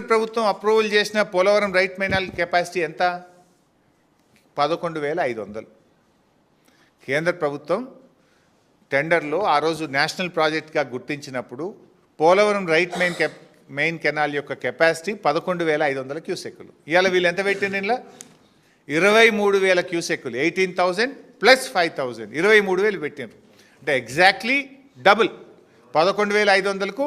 ప్రభుత్వం అప్రూవల్ చేసిన Polavaram right మైనాల్ capacity ఎంత? పదకొండు వేల ఐదు వందలు. కేంద్ర ప్రభుత్వం టెండర్లో ఆ రోజు నేషనల్ ప్రాజెక్ట్గా గుర్తించినప్పుడు Polavaram right main main canal యొక్క కెపాసిటీ పదకొండు వేల ఐదు వందల క్యూసెక్కులు. ఇవాళ వీళ్ళు ఎంత పెట్టిండ్రు ఇలా ఇరవై మూడు వేల క్యూసెక్కులు. Eighteen thousand plus five thousand ఇరవై మూడు వేలు పెట్టినారు అంటే ఎగ్జాక్ట్లీ డబుల్. పదకొండు వేల ఐదు వందలకు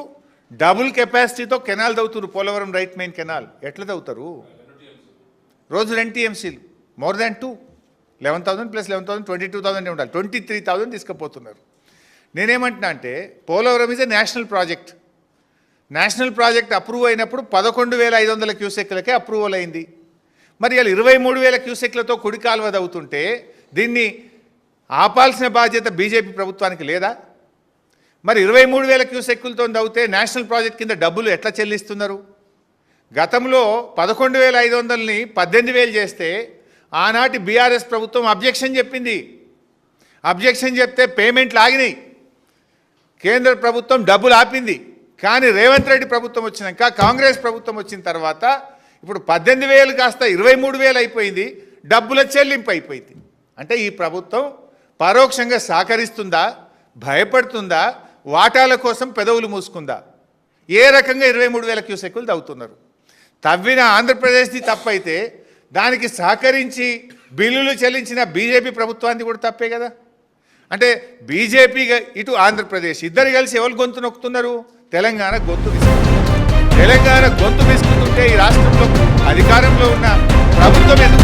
డబుల్ కెపాసిటీతో కెనాల్ తవ్వుతారు పోలవరం రైట్ మెయిన్ కెనాల్. ఎట్లా తవ్వుతారు? రోజు రెండు టీఎంసీలు more than two. Eleven thousand plus eleven thousand twenty two thousand ఉండాలి ట్వంటీ త్రీ థౌసండ్ తీసుకుపోతున్నారు. నేనేమంటున్నా అంటే Polavaram is a national project national project approve అయినప్పుడు పదకొండు వేల ఐదు వందల క్యూసెక్లకే అప్రూవల్ అయింది. మరి ఇలా ఇరవై మూడు వేల క్యూసెక్లతో కుడి కాలువ తవ్వుతుంటే దీన్ని ఆపాల్సిన బాధ్యత బీజేపీ ప్రభుత్వానికి లేదా? మరి ఇరవై మూడు వేల క్యూసెక్కులతో అవుతే నేషనల్ ప్రాజెక్ట్ కింద డబ్బులు ఎట్లా చెల్లిస్తున్నారు? గతంలో పదకొండు వేల ఐదు వందలని పద్దెనిమిది వేలు చేస్తే ఆనాటి బీఆర్ఎస్ ప్రభుత్వం అబ్జెక్షన్ చెప్పింది. అబ్జెక్షన్ చెప్తే పేమెంట్లు ఆగినాయి. కేంద్ర ప్రభుత్వం డబ్బులు ఆపింది. కానీ రేవంత్ రెడ్డి ప్రభుత్వం వచ్చినాక కాంగ్రెస్ ప్రభుత్వం వచ్చిన తర్వాత ఇప్పుడు పద్దెనిమిది వేలు కాస్త ఇరవై మూడు వేలు అయిపోయింది డబ్బుల చెల్లింపు అయిపోయింది. అంటే ఈ ప్రభుత్వం పరోక్షంగా సహకరిస్తుందా? భయపడుతుందా? వాటాల కోసం పెదవులు మూసుకుందా? ఏ రకంగా ఇరవై మూడు వేల క్యూసెక్కులు తవ్వుతున్నారు? తవ్విన ఆంధ్రప్రదేశ్ది తప్పైతే దానికి సహకరించి బిల్లులు చెల్లించిన బీజేపీ ప్రభుత్వానికి కూడా తప్పే కదా? అంటే బీజేపీ ఇటు ఆంధ్రప్రదేశ్ ఇద్దరు కలిసి ఎవరు గొంతు నొక్కుతున్నారు? తెలంగాణ గొంతు తెలంగాణ గొంతు విసుకుతుంటే ఈ రాష్ట్రంలో అధికారంలో ఉన్న ప్రభుత్వం ఎందుకు